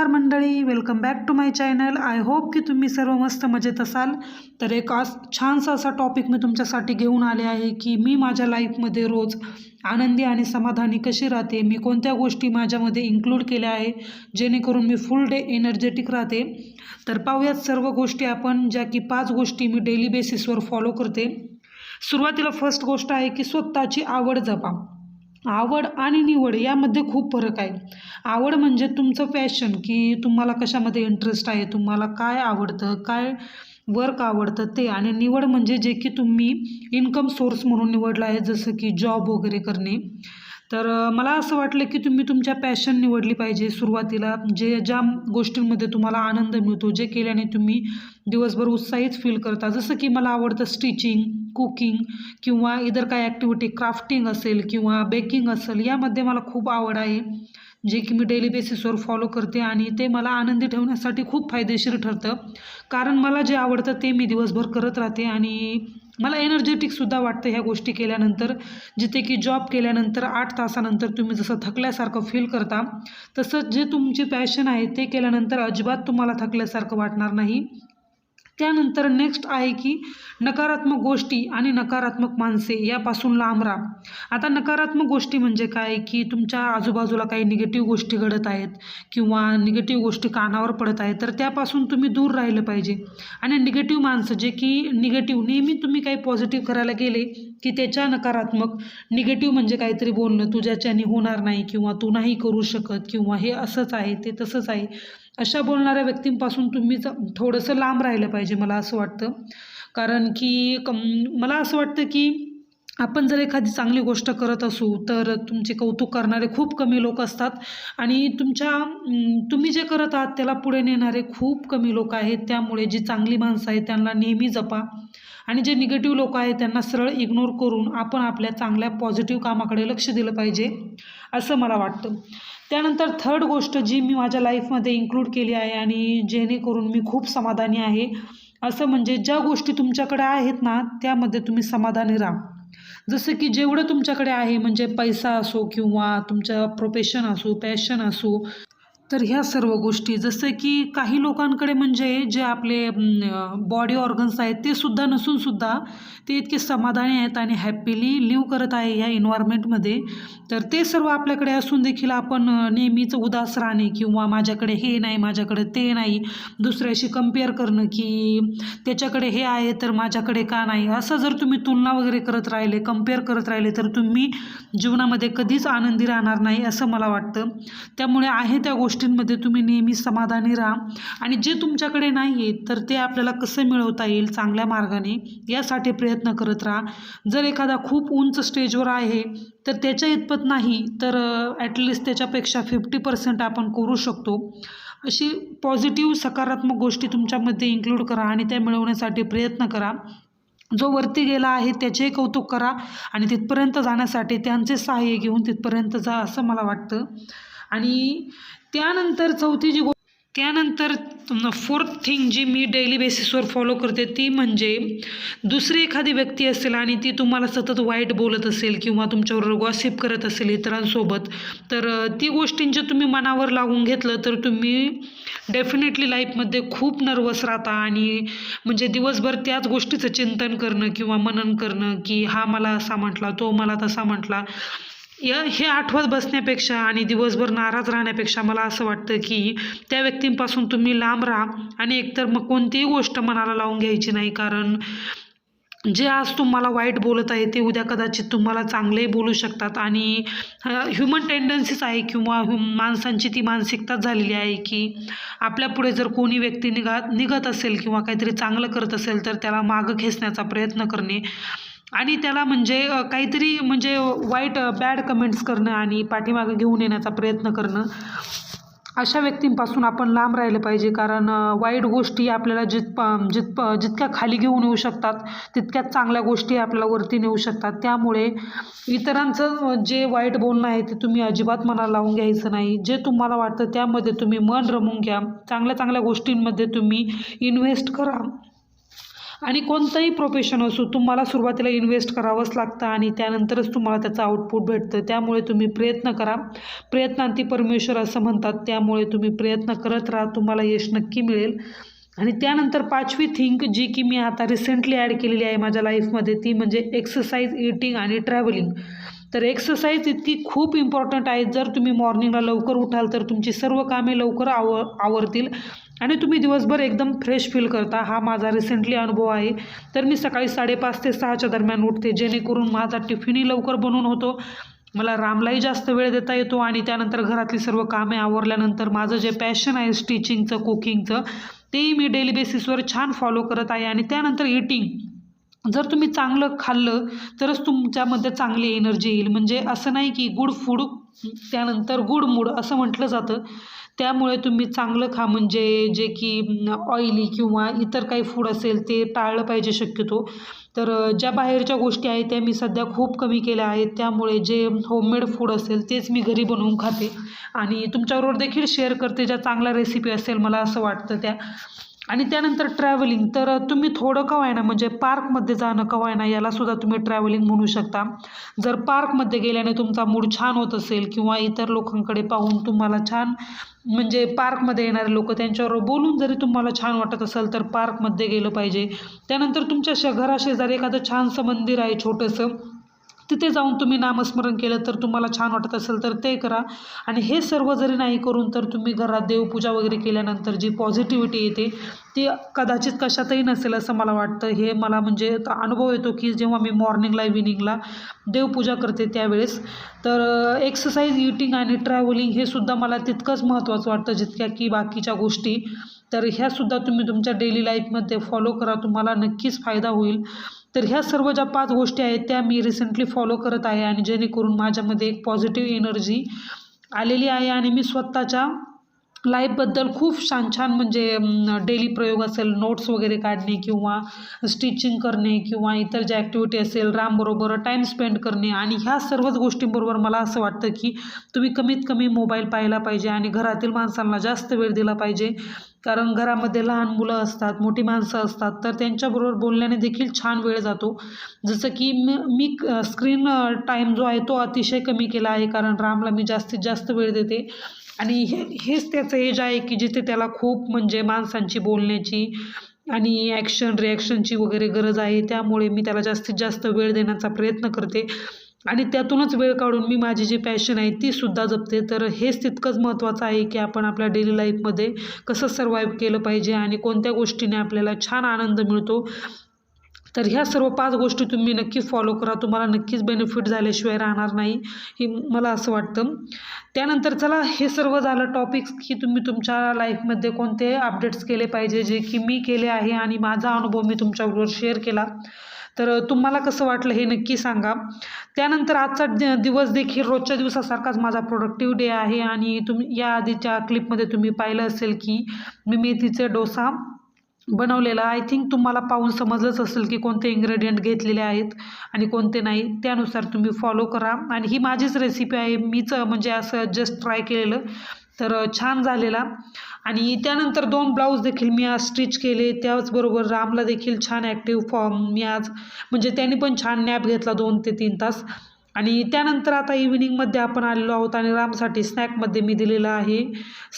नमस्कार मंडळी welcome back to my channel I hope की तुम्ही सर्व मस्त मजेत असाल. तर एक आज छानसा असा टॉपिक मी तुमच्यासाठी घेऊन आले आहे की मी माझ्या लाईफमध्ये रोज आनंदी आणि समाधानी कशी राहते मी कोणत्या गोष्टी माझ्यामध्ये इन्क्लूड केल्या आहे जेणेकरून मी फुल डे एनर्जेटिक राहते. तर पाहूयात सर्व गोष्टी आपण ज्या की पाच गोष्टी मी डेली बेसिसवर फॉलो करते. सुरुवातीला फर्स्ट गोष्ट आहे की स्वतःची आवड जपा. आवड आणि निवड यामध्ये खूप फरक आहे. आवड म्हणजे तुमचं पॅशन की तुम्हाला कशामध्ये इंटरेस्ट आहे तुम्हाला काय आवडतं काय वर्क आवडतं ते. आणि निवड म्हणजे जे की तुम्ही इन्कम सोर्स म्हणून निवडलं आहे जसं की जॉब वगैरे करणे. तर मला असं वाटलं की तुम्ही तुमच्या पॅशन निवडली पाहिजे सुरुवातीला जे ज्या गोष्टींमध्ये तुम्हाला आनंद मिळतो जे केल्याने तुम्ही दिवसभर उत्साहित फील करता. जसं की मला आवडतं स्टिचिंग कुकिंग किंवा इतर काय ॲक्टिव्हिटी क्राफ्टिंग असेल किंवा बेकिंग असेल यामध्ये मला खूप आवड आहे. जे की मी डेली बेसिसवर फॉलो करते आणि ते मला आनंदी ठेवण्यासाठी खूप फायदेशीर ठरतं. कारण मला जे आवडतं ते मी दिवसभर करत राहते आणि मला एनर्जेटिकसुद्धा वाटतं ह्या गोष्टी केल्यानंतर. जिथे की जॉब केल्यानंतर आठ तासानंतर तुम्ही जसं थकल्यासारखं फील करता तसंच जे तुमचे पॅशन आहे ते केल्यानंतर अजिबात तुम्हाला थकल्यासारखं वाटणार नाही. त्यानंतर नेक्स्ट आहे की नकारात्मक गोष्टी आणि नकारात्मक माणसे यापासून लांब राहा. आता नकारात्मक गोष्टी म्हणजे काय? की तुमच्या आजूबाजूला काही निगेटिव्ह गोष्टी घडत आहेत किंवा निगेटिव्ह गोष्टी कानावर पडत आहेत तर त्यापासून तुम्ही दूर राहिलं पाहिजे. आणि निगेटिव्ह माणसं जे की निगेटिव्ह नेहमी तुम्ही काही पॉझिटिव्ह करायला गेले की त्याच्या नकारात्मक निगेटिव्ह म्हणजे काहीतरी बोलणं तुझ्याच्याने होणार नाही किंवा तू नाही करू शकत किंवा हे असंच आहे ते तसंच आहे. अशा बोलणाऱ्या व्यक्तींपासून तुम्ही थोडंसं लांब राहिलं पाहिजे मला असं वाटतं. कारण की कम मला असं वाटतं की आपण जर एखादी चांगली गोष्ट करत असू तर तुमचे कौतुक करणारे खूप कमी लोक असतात. आणि तुमच्या तुम्ही जे करत आहात त्याला पुढे नेणारे खूप कमी लोक आहेत. त्यामुळे जी चांगली माणसं आहेत त्यांना नेहमी जपा. आणि जे निगेटिव्ह लोक आहेत त्यांना सरळ इग्नोर करून आपण आपल्या चांगल्या पॉझिटिव्ह कामाकडे लक्ष दिलं पाहिजे असं मला वाटतं. त्यानंतर थर्ड गोष्ट जी मी माझ्या लाईफमध्ये इन्क्लूड केली आहे आणि जेणेकरून मी खूप समाधानी आहे असं म्हणजे ज्या गोष्टी तुमच्याकडे आहेत ना त्यामध्ये तुम्ही समाधानी राहा. जसं की जेवढं तुमच्याकडे आहे म्हणजे पैसा असो किंवा तुमचं प्रोफेशन असो पॅशन असो तर ह्या सर्व गोष्टी जसं की काही लोकांकडे म्हणजे जे आपले बॉडी ऑर्गन्स आहेत ते सुद्धा नसूनसुद्धा ते इतके समाधानी आहेत आणि हॅपीली लिव्ह करत आहे ह्या इन्व्हायरमेंटमध्ये तर ते सर्व आपल्याकडे असून देखील आपण नेहमीच उदास राहणे किंवा माझ्याकडे हे नाही माझ्याकडे ते नाही दुसऱ्याशी कंपेअर करणं की त्याच्याकडे हे आहे तर माझ्याकडे का नाही असं जर तुम्ही तुलना वगैरे करत राहिले कंपेअर करत राहिले तर तुम्ही जीवनामध्ये कधीच आनंदी राहणार नाही असं मला वाटतं. त्यामुळे आहे त्या गोष्टी गोष्टींमध्ये तुम्ही नेहमी समाधानी राहा. आणि जे तुमच्याकडे नाही आहे तर ते आपल्याला कसं मिळवता येईल चांगल्या मार्गाने यासाठी प्रयत्न करत राहा. जर एखादा खूप उंच स्टेजवर आहे तर त्याच्या इतपत नाही तर ॲटलिस्ट त्याच्यापेक्षा फिफ्टी पर्सेंट आपण करू शकतो. अशी पॉझिटिव्ह सकारात्मक गोष्टी तुमच्यामध्ये इन्क्लूड करा आणि त्या मिळवण्यासाठी प्रयत्न करा. जो वरती गेला आहे त्याचेही कौतुक करा आणि तिथपर्यंत जाण्यासाठी त्यांचे सहाय्य घेऊन तिथपर्यंत जा असं मला वाटतं. आणि त्यानंतर चौथी जी गो त्यानंतर फोर्थ थिंग जी मी डेली बेसिसवर फॉलो करते ती म्हणजे दुसरी एखादी व्यक्ती असेल आणि ती तुम्हाला सतत वाईट बोलत असेल किंवा तुमच्यावर गॉसिप करत असेल इतरांसोबत तर ती गोष्टींचे तुम्ही मनावर लागून घेतलं तर तुम्ही डेफिनेटली लाईफमध्ये खूप नर्वस राहता आणि म्हणजे दिवसभर त्याच गोष्टीचं चिंतन करणं किंवा मनन करणं की हा मला असा म्हटला तो मला तसा म्हटला य हे आठवत बसण्यापेक्षा आणि दिवसभर नाराज राहण्यापेक्षा मला असं वाटतं की त्या व्यक्तींपासून तुम्ही लांब राहा आणि एकतर मग कोणतीही गोष्ट मनाला लावून घ्यायची नाही. कारण जे आज तुम्हाला वाईट बोलत आहे ते उद्या कदाचित तुम्हाला चांगलेही बोलू शकतात. आणि ह्युमन टेंडन्सीच आहे किंवा ह्यु माणसांची ती मानसिकताच झालेली आहे की आपल्यापुढे जर कोणी व्यक्ती निघा निघत असेल किंवा काहीतरी चांगलं करत असेल तर त्याला मागं खेचण्याचा प्रयत्न करणे आणि त्याला म्हणजे काहीतरी म्हणजे वाईट बॅड कमेंट्स करणं आणि पाठीमागं घेऊन येण्याचा प्रयत्न करणं अशा व्यक्तींपासून आपण लांब राहिलं पाहिजे. कारण वाईट गोष्टी आपल्याला जित जित जितक्या खाली घेऊन येऊ शकतात तितक्याच चांगल्या गोष्टी आपल्याला वरती नेऊ शकतात. त्यामुळे इतरांचं जे वाईट बोलणं आहे ते तुम्ही अजिबात मनाला लावून घ्यायचं नाही. जे तुम्हाला वाटतं त्यामध्ये तुम्ही मन रमून घ्या. चांगल्या चांगल्या गोष्टींमध्ये तुम्ही इन्व्हेस्ट करा. आणि कोणतंही प्रोफेशन असो तुम्हाला सुरुवातीला इन्व्हेस्ट करावंच लागतं आणि त्यानंतरच तुम्हाला त्याचं आउटपुट भेटतं. त्यामुळे तुम्ही प्रयत्न करा. प्रयत्नांती परमेश्वर असं म्हणतात. त्यामुळे तुम्ही प्रयत्न करत राहा. तुम्हाला यश नक्की मिळेल. आणि त्यानंतर पाचवी थिंक जी की मी आता रिसेंटली ॲड केलेली आहे माझ्या लाईफमध्ये ती म्हणजे एक्सरसाइज इटिंग आणि ट्रॅव्हलिंग तर एक्सरसाइज इतकी खूप इम्पॉर्टंट आहे. जर तुम्ही मॉर्निंगला लवकर उठाल तर तुमची सर्व कामे लवकर आव आवरतील. आणि तुम्ही दिवसभर एकदम फ्रेश फील करता. हा माझा रिसेंटली अनुभव आहे. तर मी सकाळी साडेपाच ते सहाच्या दरम्यान उठते. जेणेकरून माझा टिफिनही लवकर बनवून होतो. मला रामलाही जास्त वेळ देता येतो आणि त्यानंतर घरातली सर्व कामे आवरल्यानंतर माझं जे पॅशन आहे स्टिचिंगचं कुकिंगचं तेही मी डेली बेसिसवर छान फॉलो करत आहे आणि त्यानंतर इटिंग जर तुम्ही चांगलं खाल्लं तरच तुमच्यामध्ये चांगली एनर्जी येईल. म्हणजे असं नाही की गुड फूड त्यानंतर गुड मूड असं म्हटलं जातं. त्यामुळे तुम्ही चांगलं खा म्हणजे जे की ऑइली किंवा इतर काही फूड असेल ते टाळलं पाहिजे शक्यतो. तर ज्या बाहेरच्या गोष्टी आहेत त्या मी सध्या खूप कमी केल्या आहेत. त्यामुळे जे होममेड फूड असेल तेच मी घरी बनवून खाते. आणि तुमच्याबरोबर देखील शेअर करते ज्या चांगल्या रेसिपी असेल मला असं वाटतं त्या. आणि त्यानंतर ट्रॅव्हलिंग तर तुम्ही थोडं का व्हायना म्हणजे पार्कमध्ये जाणं का व्हायना यालासुद्धा तुम्ही ट्रॅव्हलिंग म्हणू शकता. जर पार्कमध्ये गेल्याने तुमचा मूड छान होत असेल किंवा इतर लोकांकडे पाहून तुम्हाला छान म्हणजे पार्कमध्ये येणारे लोक त्यांच्याबरोबर बोलून जरी तुम्हाला छान वाटत असेल तर पार्कमध्ये गेलं पाहिजे. त्यानंतर तुमच्या श घराशेजारी एखादं छानसं मंदिर आहे छोटंसं. तिथे जाऊन तुम्ही नामस्मरण केलं तर तुम्हाला छान वाटत असेल तर ते करा. आणि हे सर्व जरी नाही करून तर तुम्ही घरात देवपूजा वगैरे केल्यानंतर जी पॉझिटिव्हिटी येते ती कदाचित कशातही नसेल असं मला वाटतं. हे मला म्हणजे अनुभव येतो की जेव्हा मी मॉर्निंगला इव्हिनिंगला देवपूजा करते त्यावेळेस तर एक्सरसाइज इटिंग आणि ट्रॅव्हलिंग हे सुद्धा मला तितकंच महत्त्वाचं वाटतं जितक्या की बाकीच्या गोष्टी तर ह्यासुद्धा तुम्ही तुमच्या डेली लाईफमध्ये फॉलो करा तुम्हाला नक्कीच फायदा होईल. तर ह्या सर्व ज्या पाच गोष्टी आहेत त्या मी रिसेंटली फॉलो करत आहे आणि जेणेकरून माझ्यामध्ये एक पॉझिटिव्ह एनर्जी आलेली आहे आणि मी स्वतःच्या लाईफबद्दल खूप छान छान म्हणजे डेली प्रयोग असेल नोट्स वगैरे काढणे किंवा स्टिचिंग करणे किंवा इतर ज्या ॲक्टिव्हिटी असेल रामबरोबर टाईम स्पेंड करणे आणि ह्या सर्वच गोष्टींबरोबर मला असं वाटतं की तुम्ही कमीत कमी मोबाईल पाहिला पाहिजे आणि घरातील माणसांना जास्त वेळ दिला पाहिजे. कारण घरामध्ये लहान मुलं असतात मोठी माणसं असतात तर त्यांच्याबरोबर बोलण्याने देखील छान वेळ जातो. जसं की मी मी स्क्रीन टाईम जो आहे तो अतिशय कमी केला आहे कारण रामला मी जास्तीत जास्त वेळ देते. आणि हे हेच त्याचं एज आहे की जिथे त्याला खूप म्हणजे माणसांची बोलण्याची आणि ॲक्शन रिॲक्शनची वगैरे गरज आहे त्यामुळे मी त्याला जास्तीत जास्त वेळ देण्याचा प्रयत्न करते. आणि त्यातूनच वेळ काढून मी माझी जी पॅशन आहे ती सुद्धा जपते. तर हेच तितकंच महत्त्वाचं आहे की आपण आपल्या डेली लाईफमध्ये कसं सर्वाईव्ह केलं पाहिजे आणि कोणत्या गोष्टीने आपल्याला छान आनंद मिळतो. तर ह्या सर्व पाच गोष्टी तुम्ही नक्की फॉलो करा. तुम्हाला नक्कीच बेनिफिट झाल्याशिवाय राहणार नाही हे मला असं वाटतं. त्यानंतर चला हे सर्व झालं टॉपिक्स की तुम्ही तुमच्या लाईफमध्ये कोणते अपडेट्स केले पाहिजे जे की मी केले आहे आणि माझा अनुभव मी तुमच्याबरोबर शेअर केला. तर तुम्हाला कसं वाटलं हे नक्की सांगा. त्यानंतर आजचा दिवस देखील रोजच्या दिवसासारखाच माझा प्रोडक्टिव्ह डे आहे आणि तुम्ही या आधीच्या क्लिपमध्ये तुम्ही पाहिलं असेल की मी मेथीचे डोसा बनवलेला. आय थिंक तुम्हाला पाहून समजलंच असेल की कोणते इंग्रेडियंट घेतलेले आहेत आणि कोणते नाही. त्यानुसार तुम्ही फॉलो करा. आणि ही माझीच रेसिपी आहे. मीच म्हणजे असं जस्ट ट्राय केलेलं. तर छान झालेला. आणि त्यानंतर दोन ब्लाऊज देखील मी आज स्टिच केले. त्याचबरोबर रामला देखील छान ॲक्टिव्ह फॉर्म मी आज म्हणजे त्यांनी पण छान नॅप घेतला दोन ते तीन तास. आणि त्यानंतर आता इव्हिनिंगमध्ये आपण आलेलो आहोत आणि रामसाठी स्नॅकमध्ये मी दिलेलं आहे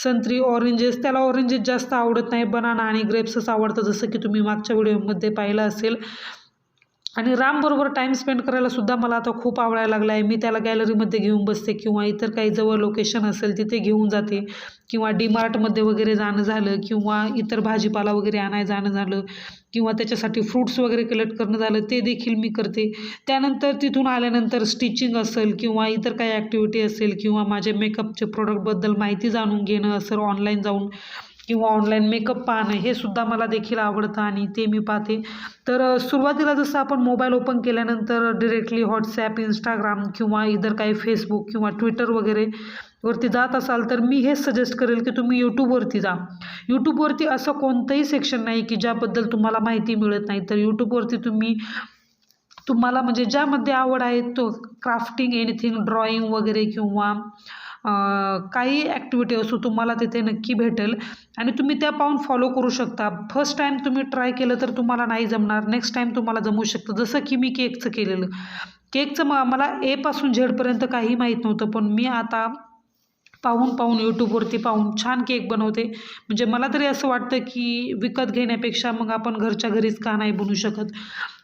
संत्री ऑरेंजेस त्याला ऑरेंजेस जास्त आवडत नाही बनाना आणि ग्रेप्सच आवडतं जसं की तुम्ही मागच्या व्हिडिओमध्ये पाहिलं असेल. आणि रामबरोबर टाईम स्पेंड करायला सुद्धा मला आता खूप आवडायला लागला आहे मी त्याला गॅलरीमध्ये घेऊन बसते किंवा इतर काही जवळ लोकेशन असेल तिथे घेऊन जाते. किंवा डीमार्टमध्ये वगैरे जाणं झालं किंवा इतर भाजीपाला वगैरे आणाय जाणं झालं किंवा त्याच्यासाठी फ्रूट्स वगैरे कलेक्ट करणं झालं ते देखील मी करते. त्यानंतर तिथून आल्यानंतर स्टिचिंग असेल किंवा इतर काही ॲक्टिव्हिटी असेल किंवा माझ्या मेकअपचे प्रोडक्टबद्दल माहिती जाणून घेणं असेल ऑनलाईन जाऊन किंवा ऑनलाईन मेकअप पाहणं हे सुद्धा मला देखील आवडतं आणि ते मी पाहते. तर सुरुवातीला जसं आपण मोबाईल ओपन केल्यानंतर डिरेक्टली व्हॉट्सॲप इंस्टाग्राम किंवा इतर काही फेसबुक किंवा ट्विटर वगैरे वरती जात असाल तर मी हेच सजेस्ट करेल की तुम्ही यूट्यूबवरती जा. यूट्यूबवरती असं कोणतंही सेक्शन नाही की ज्याबद्दल तुम्हाला माहिती मिळत नाही. तर यूट्यूबवरती तुम्ही तुम्हाला म्हणजे ज्यामध्ये आवड आहे तो क्राफ्टिंग एनिथिंग ड्रॉइंग वगैरे किंवा काही ॲक्टिव्हिटी असो तुम्हाला तिथे नक्की भेटेल. आणि तुम्ही त्या पाहून फॉलो करू शकता. फर्स्ट टाईम तुम्ही ट्राय केलं तर तुम्हाला नाही जमणार. नेक्स्ट टाईम तुम्हाला जमू शकतं. जसं की मी केकचं केलेलं. केकचं म मला एपासून झेडपर्यंत काही माहीत नव्हतं. पण मी आता पाहून पाहून यूट्यूबवरती पाहून छान केक बनवते. म्हणजे मला तरी असं वाटतं की विकत घेण्यापेक्षा मग आपण घरच्या घरीच का नाही बनवू शकत?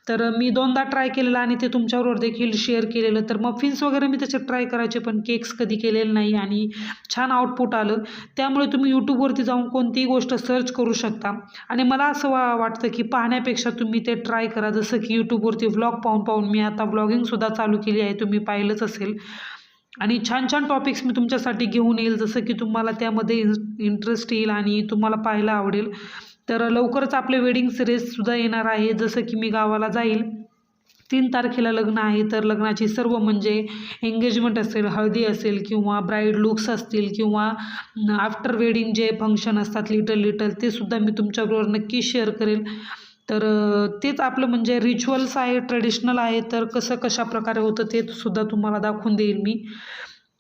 तर मी दोनदा ट्राय केलेलं आणि ते तुमच्याबरोबर देखील शेअर केलेलं. तर मफिन्स वगैरे मी त्याचे ट्राय करायचे पण केक्स कधी केलेले नाही आणि छान आउटपुट आलं. त्यामुळे तुम्ही यूट्यूबवरती जाऊन कोणतीही गोष्ट सर्च करू शकता. आणि मला असं वा वाटतं की पाहण्यापेक्षा तुम्ही ते ट्राय करा. जसं की यूट्यूबवरती व्लॉग पाहून पाहून मी आता व्लॉगिंगसुद्धा चालू केली आहे. तुम्ही पाहिलंच असेल. आणि छान छान टॉपिक्स मी तुमच्यासाठी घेऊन येईल. जसं की तुम्हाला त्यामध्ये इन इंटरेस्ट येईल आणि तुम्हाला पाहायला आवडेल. तर लवकरच आपले वेडिंग सिरीजसुद्धा येणार आहे. जसं की मी गावाला जाईल तीन तारखेला लग्न आहे. तर लग्नाची सर्व म्हणजे एंगेजमेंट असेल हळदी असेल किंवा ब्राईड लुक्स असतील किंवा आफ्टर वेडिंग जे फंक्शन असतात लिटल लिटल ते सुद्धा मी तुमच्याबरोबर नक्की शेअर करेल. तर तेच आपलं म्हणजे रिच्युअल्स आहे ट्रेडिशनल आहे. तर कसं कशा प्रकारे होतं ते सुद्धा तुम्हाला दाखवून देईल मी.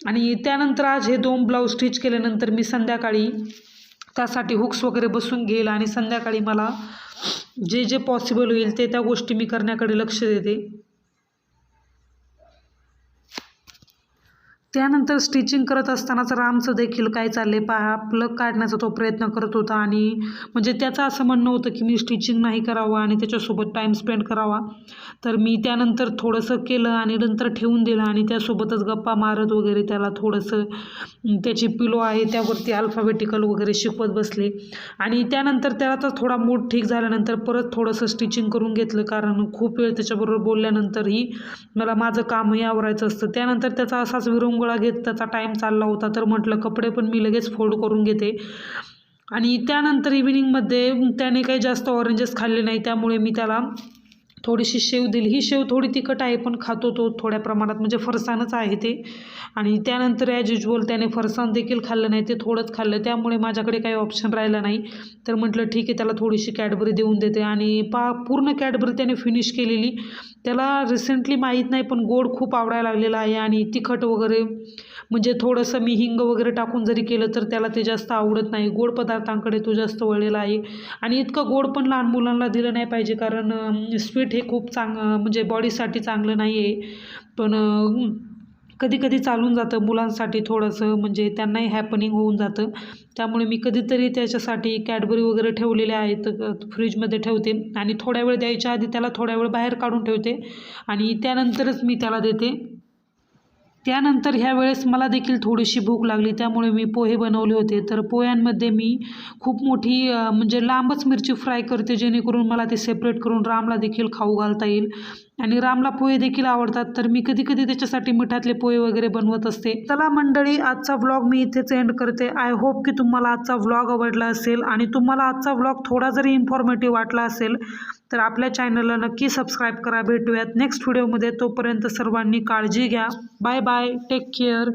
आणि त्यानंतर आज हे दोन ब्लाऊज स्टिच केल्यानंतर मी संध्याकाळी त्यासाठी हुक्स वगैरे बसून घेईल आणि संध्याकाळी मला जे जे पॉसिबल होईल ते त्या गोष्टी मी करण्याकडे लक्ष देते. त्यानंतर स्टिचिंग करत असतानाच रामचं देखील काय चालले पहा प्लग काढण्याचा तो प्रयत्न करत होता आणि म्हणजे त्याचं असं म्हणणं होतं की मी स्टिचिंग नाही करावं आणि त्याच्यासोबत टाईम स्पेंड करावा. तर मी त्यानंतर थोडंसं केलं आणि नंतर ठेवून दिलं आणि त्यासोबतच गप्पा मारत वगैरे त्याला थोडंसं त्याची पिलो आहे त्यावरती अल्फाबेटिकल वगैरे शिकवत बसले. आणि त्यानंतर त्याला तर थोडा मूड ठीक झाल्यानंतर परत थोडंसं स्टिचिंग करून घेतलं कारण खूप वेळ त्याच्याबरोबर बोलल्यानंतरही मला माझं कामही आवरायचं असतं. त्यानंतर त्याचा असाच विरंगुळा घेत त्याचा टाईम चालला होता तर म्हटलं कपडे पण मी लगेच फोल्ड करून घेते. आणि त्यानंतर इव्हिनिंगमध्ये त्याने काही जास्त ऑरेंजेस खाल्ले नाही त्यामुळे मी त्याला थोडीशी शेव दिली. ही शेव थोडी तिखट आहे पण खातो तो थोड्या प्रमाणात. म्हणजे फरसाणच आहे ते. आणि त्यानंतर ॲज युजल त्याने फरसाण देखील खाल्लं नाही ते थोडंच खाल्लं. त्यामुळे माझ्याकडे काही ऑप्शन राहिला नाही. तर म्हटलं ठीक आहे त्याला थोडीशी कॅडबरी देऊन देते. आणि पा पूर्ण कॅडबरी त्याने फिनिश केलेली. त्याला रिसेंटली माहीत नाही पण गोड खूप आवडायला लागलेलं आहे. आणि तिखट वगैरे म्हणजे थोडंसं मी हिंग वगैरे टाकून जरी केलं तर त्याला ते जास्त आवडत नाही. गोड पदार्थांकडे तो जास्त वळलेला आहे. आणि इतकं गोड पण लहान मुलांना दिलं नाही पाहिजे कारण स्वीट हे खूप चांग म्हणजे बॉडीसाठी चांगलं नाही आहे पण कधी कधी चालून जातं मुलांसाठी थोडंसं म्हणजे त्यांनाही हॅपनिंग होऊन जातं. त्यामुळे मी कधीतरी त्याच्यासाठी कॅडबरी वगैरे ठेवलेले आहेत फ्रीजमध्ये ठेवते. आणि थोड्या वेळ द्यायच्या आधी त्याला थोड्या वेळ बाहेर काढून ठेवते. आणि त्यानंतरच मी त्याला देते. त्यानंतर ह्या वेळेस मला देखील थोडीशी भूक लागली त्यामुळे मी पोहे बनवले होते. तर पोह्यांमध्ये मी खूप मोठी म्हणजे लांबच मिरची फ्राय करते जेणेकरून मला ते सेपरेट करून रामला देखील खाऊ घालता येईल. आणि रामला पोहे देखील आवडतात. तर मी कधी कधी त्याच्यासाठी मिठातले पोहे वगैरे बनवत असते. चला मंडळी आजचा व्लॉग मी इथेच एंड करते. आय होप की तुम्हाला आजचा व्लॉग आवडला असेल आणि तुम्हाला आजचा व्लॉग थोडा जरी इन्फॉर्मेटिव्ह वाटला असेल तर आपल्या चॅनलला नक्की सबस्क्राईब करा. भेटूयात नेक्स्ट व्हिडिओमध्ये तोपर्यंत सर्वांनी काळजी घ्या. Bye bye take care